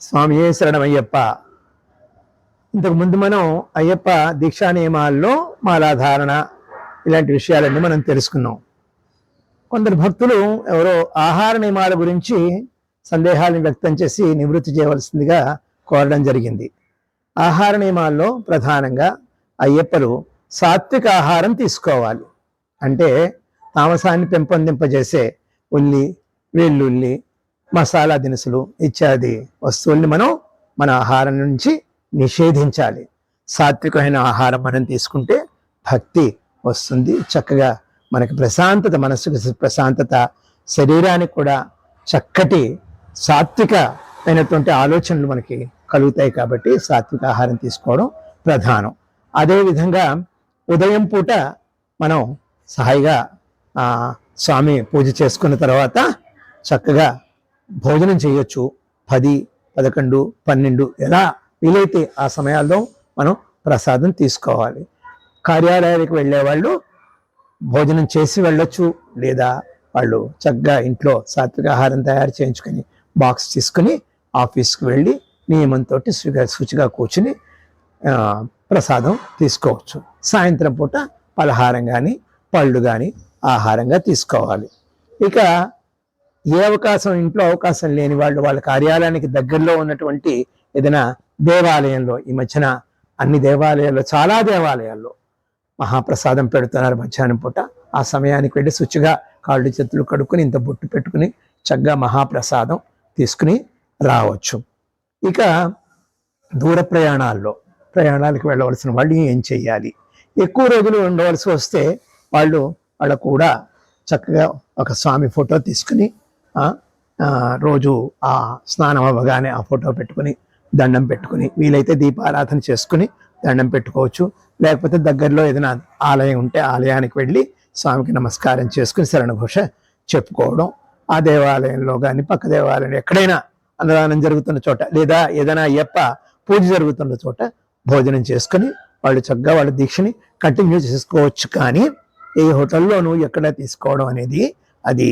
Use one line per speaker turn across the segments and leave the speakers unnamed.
స్వామియే శరణమయ్యప్ప. ఇంతకు ముందు మనం అయ్యప్ప దీక్షా నియమాల్లో మాలాధారణ ఇలాంటి విషయాలన్నీ మనం తెలుసుకున్నాం. కొందరు భక్తులు ఎవరో ఆహార నియమాల గురించి సందేహాలను వ్యక్తం చేసి నివృత్తి చేయవలసిందిగా కోరడం జరిగింది. ఆహార నియమాల్లో ప్రధానంగా అయ్యప్పలు సాత్విక ఆహారం తీసుకోవాలి. అంటే తామసాన్ని పెంపొందింపజేసే ఉల్లి వెల్లుల్లి మసాలా దినుసులు ఇత్యాది వస్తువుల్ని మనం మన ఆహారం నుంచి నిషేధించాలి. సాత్వికమైన ఆహారం మనం తీసుకుంటే భక్తి వస్తుంది. చక్కగా మనకి ప్రశాంతత మనసుకు ప్రశాంతత శరీరానికి కూడా చక్కటి సాత్విక అయినటువంటి ఆలోచనలు మనకి కలుగుతాయి కాబట్టి సాత్విక ఆహారం తీసుకోవడం ప్రధానం. అదేవిధంగా ఉదయం పూట మనం సహాయిగా స్వామి పూజ చేసుకున్న తర్వాత చక్కగా భోజనం చేయొచ్చు. పది పదకొండు పన్నెండు ఎలా వీలైతే ఆ సమయాల్లో మనం ప్రసాదం తీసుకోవాలి. కార్యాలయాలకు వెళ్ళే వాళ్ళు భోజనం చేసి వెళ్ళొచ్చు లేదా వాళ్ళు చక్కగా ఇంట్లో సాత్విక ఆహారం తయారు చేయించుకొని బాక్స్ తీసుకుని ఆఫీస్కి వెళ్ళి నియమంతో శుచిగా శుచిగా కూర్చుని ప్రసాదం తీసుకోవచ్చు. సాయంత్రం పూట పలహారం కానీ పళ్ళు కానీ ఆహారంగా తీసుకోవాలి. ఇక ఏ అవకాశం ఇంట్లో అవకాశం లేని వాళ్ళు వాళ్ళ కార్యాలయానికి దగ్గరలో ఉన్నటువంటి ఏదైనా దేవాలయంలో ఈ మధ్యన అన్ని దేవాలయాల్లో చాలా దేవాలయాల్లో మహాప్రసాదం పెడుతున్నారు మధ్యాహ్నం పూట. ఆ సమయానికి వెళ్ళి శుచిగా కాళ్ళు చేతులు కడుక్కుని ఇంత బొట్టు పెట్టుకుని చక్కగా మహాప్రసాదం తీసుకుని రావచ్చు. ఇక దూర ప్రయాణాల్లో ప్రయాణాలకు వెళ్ళవలసిన వాళ్ళు ఏం చేయాలి? ఎక్కువ రోజులు ఉండవలసి వస్తే వాళ్ళు వాళ్ళ కూడా చక్కగా ఒక స్వామి ఫోటో తీసుకుని రోజు ఆ స్నానం అవ్వగానే ఆ ఫోటో పెట్టుకుని దండం పెట్టుకుని వీలైతే దీపారాధన చేసుకుని దండం పెట్టుకోవచ్చు. లేకపోతే దగ్గరలో ఏదైనా ఆలయం ఉంటే ఆలయానికి వెళ్ళి స్వామికి నమస్కారం చేసుకుని శరణఘోష చెప్పుకోవడం. ఆ దేవాలయంలో కానీ పక్క దేవాలయం ఎక్కడైనా అన్నదానం జరుగుతున్న చోట లేదా ఏదైనా అయ్యప్ప పూజ జరుగుతున్న చోట భోజనం చేసుకుని వాళ్ళు చక్కగా వాళ్ళ దీక్షని కంటిన్యూ చేసుకోవచ్చు. కానీ ఏ హోటల్లోనూ ఎక్కడ తీసుకోవడం అనేది అది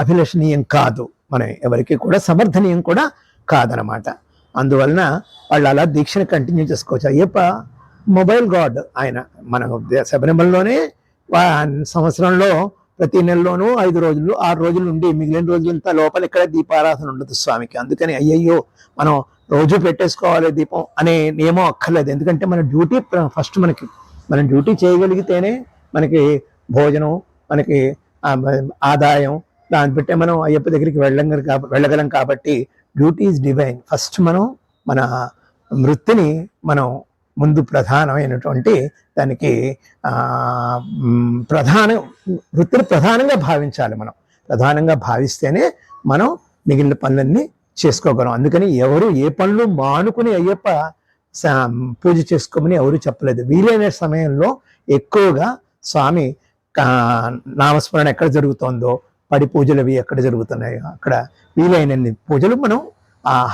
అభిలషణీయం కాదు. మనం ఎవరికి కూడా సమర్థనీయం కూడా కాదనమాట అందువలన వాళ్ళు అలా దీక్షను కంటిన్యూ చేసుకోవచ్చు. అయ్యప్ప మొబైల్ గాడ్ ఆయన మన శబరిమలలోనే సంవత్సరంలో ప్రతి నెలలోనూ ఐదు రోజులు ఆరు రోజులు ఉండి మిగిలిన రోజులంతా లోపల ఇక్కడ దీపారాధన ఉండదు స్వామికి. అందుకని అయ్యయ్యో మనం రోజు పెట్టేసుకోవాలి దీపం అనే నియమం అక్కర్లేదు. ఎందుకంటే మన డ్యూటీ ఫస్ట్ మనకి మనం డ్యూటీ చేయగలిగితేనే మనకి భోజనం మనకి ఆదాయం దాన్ని బట్టే మనం అయ్యప్ప దగ్గరికి వెళ్ళం వెళ్ళగలం కాబట్టి డ్యూటీ ఈజ్ డివైన్ ఫస్ట్ మనం మన వృత్తిని మనం ముందు ప్రధానమైనటువంటి దానికి ప్రధాన వృత్తిని ప్రధానంగా భావించాలి మనం. ప్రధానంగా భావిస్తేనే మనం మిగిలిన పనులన్నీ చేసుకోగలం. అందుకని ఎవరు ఏ పనులు మానుకుని అయ్యప్ప పూజ చేసుకోమని ఎవరు చెప్పలేదు. వీలైన సమయంలో ఎక్కువగా స్వామి నామస్మరణ ఎక్కడ జరుగుతోందో పడి పూజలు అవి ఎక్కడ జరుగుతున్నాయో అక్కడ వీలైనన్ని పూజలు మనం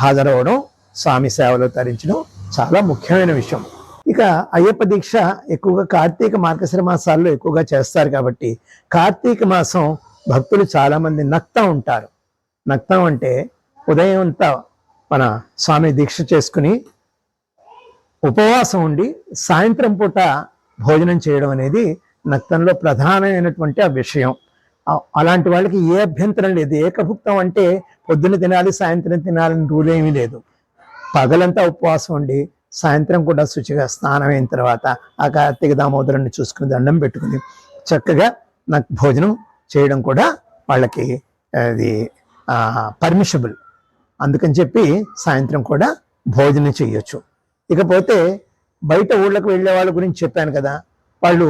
హాజరవడం స్వామి సేవలో తరించడం చాలా ముఖ్యమైన విషయం. ఇక అయ్యప్ప దీక్ష ఎక్కువగా కార్తీక మార్గశిర మాసాల్లో ఎక్కువగా చేస్తారు కాబట్టి కార్తీక మాసం భక్తులు చాలామంది నక్తం ఉంటారు. నక్తం అంటే ఉదయం అంతా మన స్వామి దీక్ష చేసుకుని ఉపవాసం ఉండి సాయంత్రం పూట భోజనం చేయడం అనేది నక్తంలో ప్రధానమైనటువంటి ఆ విషయం. అలాంటి వాళ్ళకి ఏ అభ్యంతరం లేదు. ఏకభుక్తం అంటే పొద్దున్న తినాలి సాయంత్రం తినాలని రూల్ ఏమీ లేదు. పగలంతా ఉపవాసం ఉండి సాయంత్రం కూడా శుచిగా స్నానం అయిన తర్వాత ఆ కార్తీక దామోదరుని చూసుకుని దండం పెట్టుకుని చక్కగా నాకు భోజనం చేయడం కూడా వాళ్ళకి అది పర్మిషబుల్ అందుకని చెప్పి సాయంత్రం కూడా భోజనం చేయొచ్చు. ఇకపోతే బయట ఊళ్ళకు వెళ్ళే వాళ్ళ గురించి చెప్పాను కదా వాళ్ళు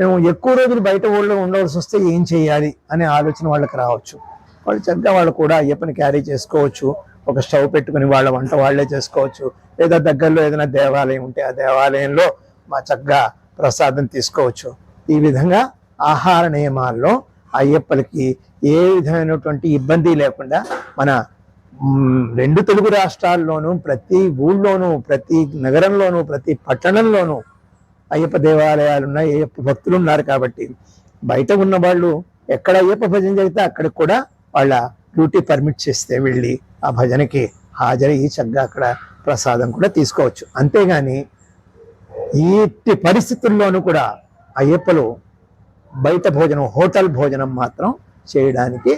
మేము ఎక్కువ రోజులు బయట ఊళ్ళో ఉండవలసి వస్తే ఏం చేయాలి అనే ఆలోచన వాళ్ళకి రావచ్చు. వాళ్ళు చక్కగా వాళ్ళు కూడా అయ్యప్పని క్యారీ చేసుకోవచ్చు. ఒక స్టవ్ పెట్టుకుని వాళ్ళ వంట వాళ్ళే చేసుకోవచ్చు. లేదా దగ్గరలో ఏదైనా దేవాలయం ఉంటే ఆ దేవాలయంలో మా చక్కగా ప్రసాదం తీసుకోవచ్చు. ఈ విధంగా ఆహార నియమాల్లో అయ్యప్పలకి ఏ విధమైనటువంటి ఇబ్బంది లేకుండా మన రెండు తెలుగు రాష్ట్రాల్లోనూ ప్రతి ఊళ్ళోనూ ప్రతి నగరంలోనూ ప్రతి పట్టణంలోనూ అయ్యప్ప దేవాలయాలు ఉన్నాయి అయ్యప్ప భక్తులు ఉన్నారు కాబట్టి బయట ఉన్న వాళ్ళు ఎక్కడ అయ్యప్ప భజన జరిగితే అక్కడికి కూడా వాళ్ళ డ్యూటీ పర్మిట్ చేస్తే వెళ్ళి ఆ భజనకి హాజరయ్యి చక్కగా అక్కడ ప్రసాదం కూడా తీసుకోవచ్చు. అంతేగాని ఈ పరిస్థితుల్లోనూ కూడా అయ్యప్పలు బయట భోజనం హోటల్ భోజనం మాత్రం చేయడానికి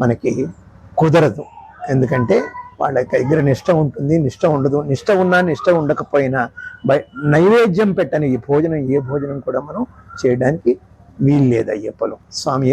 మనకి కుదరదు. ఎందుకంటే వాళ్ళ దగ్గర నిష్ట ఉంటుంది నిష్ట ఉండదు. నిష్ట ఉన్నా నిష్ట ఉండకపోయినా నైవేద్యం పెట్టని ఈ భోజనం ఏ భోజనం కూడా మనం చేయడానికి వీల్లేదు అయ్యప్పలో స్వామి